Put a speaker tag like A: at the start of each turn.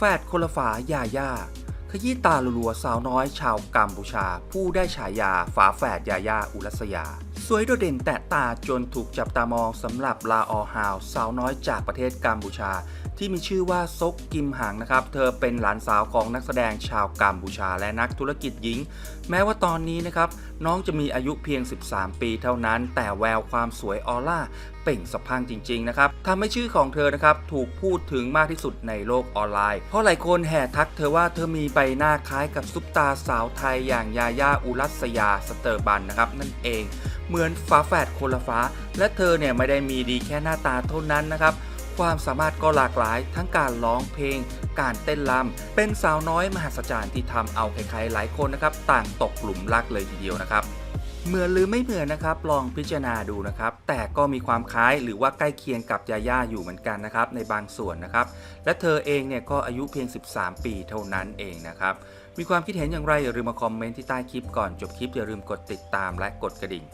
A: แฟดคนละฝายาย่าขยี้ตาลัวๆสาวน้อยชาวกัมพูชา ผู้ได้ฉายาฝาแฝดยาย่าอุรัสยา สวยโดดเด่นแตะตาจนถูกจับตามองสำหรับลาออฮาว สาวน้อยจากประเทศกัมพูชา ที่มีชื่อว่าซกกิมหังนะครับ เธอเป็นหลานสาวของนักแสดงชาวกัมพูชาและนักธุรกิจหญิง แม้ว่าตอนนี้นะครับ น้องจะมีอายุเพียง 13 ปีเท่านั้น แต่แววความสวยออร่าเป่งสะพังจริงๆนะครับทำให้ชื่อของเธอนะครับถูกพูดถึงมากที่สุดในโลกออนไลน์ เพราะหลายคนแห่ทักเธอว่าเธอมีใบหน้าคล้ายกับซุปตาสาวไทยอย่างยาย่าอุรัสยาสเตอร์บันนะครับนั่นเอง เหมือนฝาแฝดคนละฟ้า และเธอเนี่ยไม่ได้มีดีแค่หน้าตาเท่านั้นนะครับ ความสามารถก็หลากหลาย ทั้งการร้องเพลง การเต้นรำเป็นสาวน้อยมหัศจรรย์ที่ทำเอาใครๆหลายคนนะครับ ต่างตกหลุมรักเลยทีเดียวนะครับเหมือนหรือไม่เหมือนนะครับลองพิจารณาดูนะครับ แต่ก็มีความคล้ายหรือว่าใกล้เคียงกับยาย่าอยู่เหมือนกันนะครับในบางส่วนนะครับ และเธอเองเนี่ยก็อายุเพียง 13 ปีเท่านั้นเองนะครับ มีความคิดเห็นอย่างไรอย่าลืมมาคอมเมนต์ที่ใต้คลิปก่อนจบคลิปอย่าลืมกดติดตามและกดกระดิ่ง